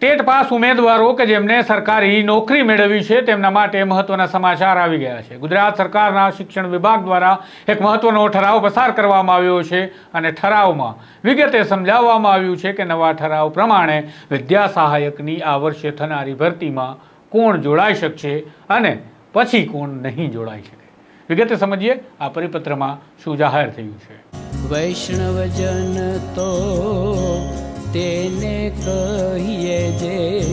TET pass ઉમેદવારો કે જેમને સરકારી નોકરી મેળવી છે, તેમના માટે મહત્વના સમાચાર આવી ગયા છે. ગુજરાત સરકારના શિક્ષણ વિભાગ દ્વારા એક મહત્વનો ઠરાવ પસાર કરવામાં આવ્યો છે અને ઠરાવમાં વિગતે સમજાવવામાં આવ્યું છે કે નવા ઠરાવ પ્રમાણે વિદ્યા સહાયકની આ વર્ષે થનારી ભરતીમાં કોણ જોડાઈ શકશે અને પછી કોણ નહીં જોડાઈ શકે. વિગતે સમજીએ, આ પરિપત્રમાં શું જાહેર થયું છે? વૈષ્ણવજન તેને કહીએ જે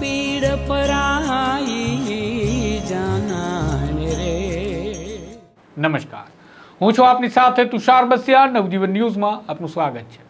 પીડ પરાઈ જાનાને રે. નમસ્કાર. હું છું આપની સાથે તુષાર બસિયા. નવજીવન ન્યૂઝમાં આપનું સ્વાગત છે.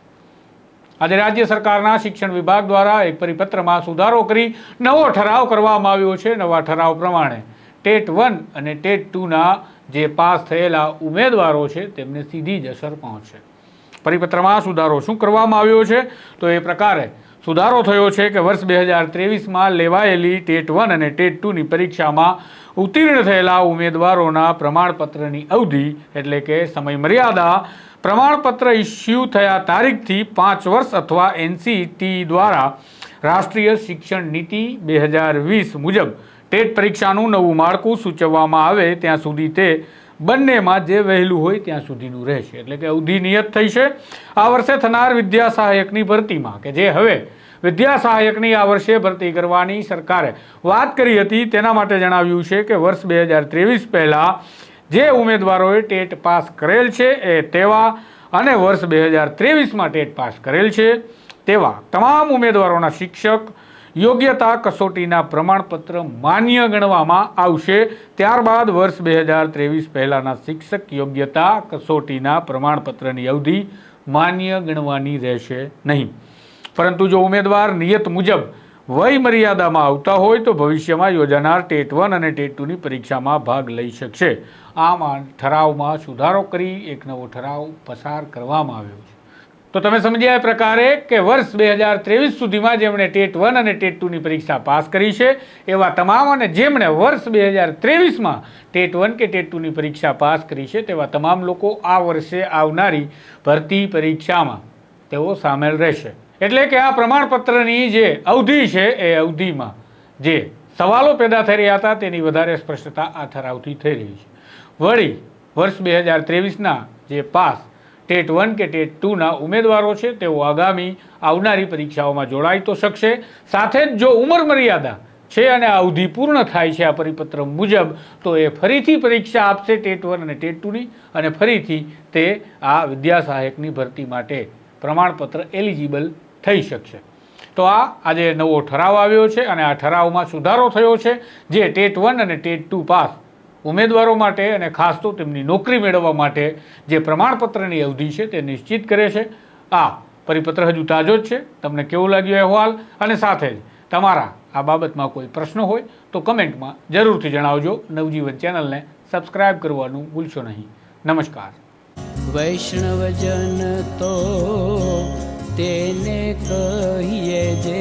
આજે રાજ્ય સરકારના શિક્ષણ વિભાગ દ્વારા એક પરિપત્રમાં સુધારો કરી નવો ઠરાવ કરવામાં આવ્યો છે. નવા ઠરાવ પ્રમાણે ટેટ વન અને ટેટ ટુના જે પાસ થયેલા ઉમેદવારો છે, તેમને સીધી જ અસર પહોંચશે. પરિપત્રમાં સુધારો શું કરવામાં આવ્યો છે? તો એ પ્રકારે સુધારો થયો છે કે વર્ષ બે હજાર ત્રેવીસમાં લેવાયેલી ટેટ વન અને ટેટ ટુની પરીક્ષામાં ઉત્તીર્ણ થયેલા ઉમેદવારોના પ્રમાણપત્રની અવધિ એટલે કે સમયમર્યાદા પ્રમાણપત્ર ઇસ્યુ થયા તારીખથી પાંચ વર્ષ અથવા એનસીટી દ્વારા રાષ્ટ્રીય શિક્ષણ નીતિ બે હજાર વીસ મુજબ ટેટ પરીક્ષાનું નવું માળખું સૂચવવામાં આવે ત્યાં સુધી તે બંનેમાં જે વહેલું હોય ત્યાં સુધીનું રહેશે. એટલે કે અવધિ નિયત થઈ છે. આ વર્ષે થનાર વિદ્યા સહાયકની ભરતીમાં કે જે હવે વિદ્યા સહાયકની આ વર્ષે ભરતી કરવાની સરકારે વાત કરી હતી, તેના માટે જણાવ્યું છે કે વર્ષ બે હજાર ત્રેવીસ પહેલાં જે ઉમેદવારોએ ટેટ પાસ કરેલ છે એ તેવા અને વર્ષ બે હજાર ત્રેવીસમાં ટેટ પાસ કરેલ છે તેવા તમામ ઉમેદવારોના શિક્ષક યોગ્યતા કસોટીના પ્રમાણપત્ર માન્ય ગણવામાં આવશે. ત્યારબાદ વર્ષ બે હજાર ત્રેવીસ પહેલાંના શિક્ષક યોગ્યતા કસોટીના પ્રમાણપત્રની અવધિ માન્ય ગણવાની રહેશે નહીં. પરંતુ જો ઉમેદવાર નિયત મુજબ વય મર્યાદામાં આવતા હોય તો ભવિષ્યમાં યોજાનાર ટેટ વન અને ટેટ ટુની પરીક્ષામાં ભાગ લઈ શકશે. આમ ઠરાવમાં સુધારો કરી એક નવો ઠરાવ પસાર કરવામાં આવ્યો છે. તો તમે સમજ્યા એ પ્રકારે કે વર્ષ બે હજાર ત્રેવીસ સુધીમાં જેમણે ટેટ વન અને ટેટ ટુની પરીક્ષા પાસ કરી છે. એવા તમામ અને જેમણે વર્ષ બે હજાર ત્રેવીસમાં ટેટ વન કે ટેટ ટુની પરીક્ષા પાસ કરી છે, તેવા તમામ લોકો આ વર્ષે આવનારી ભરતી પરીક્ષામાં તેઓ સામેલ રહેશે. એટલે કે આ પ્રમાણપત્રની જે અવધિ છે, એ અવધિમાં જે સવાલો પેદા થઈ રહ્યા હતા, તેની વધારે સ્પષ્ટતા આ ઠરાવથી થઈ રહી છે. વળી, વર્ષ બે હજાર ત્રેવીસના જે પાસ ટેટ વન કે ટેટ ટુના ઉમેદવારો છે, તેઓ આગામી આવનારી પરીક્ષાઓમાં જોડાઈ તો શકશે. સાથે જ જો ઉંમર મર્યાદા છે અને આ અવધિ પૂર્ણ થાય છે આ પરિપત્ર મુજબ, તો એ ફરીથી પરીક્ષા આપશે ટેટ વન અને ટેટ ટુની અને ફરીથી તે આ વિદ્યા સહાયકની ભરતી માટે પ્રમાણપત્ર એલિજિબલ થઈ શકશે. તો આ આજે નવો ઠરાવ આવ્યો છે અને આ ઠરાવમાં સુધારો થયો છે, જે ટેટ વન અને ટેટ ટુ પાસ ઉમેદવારો માટે અને ખાસ તો તેમની નોકરી મેળવવા માટે જે પ્રમાણપત્રની અવધિ છે તે નિશ્ચિત કરે છે. આ પરિપત્ર હજુ તાજો જ છે. તમને કેવું લાગ્યો અહેવાલ? અને સાથે જ તમારા આ બાબતમાં કોઈ પ્રશ્ન હોય તો કમેન્ટમાં જરૂરથી જણાવજો. નવજીવન ચેનલને સબસ્ક્રાઇબ કરવાનું ભૂલશો નહીં. નમસ્કાર. વૈષ્ણવજન તો તેને કહીએ જે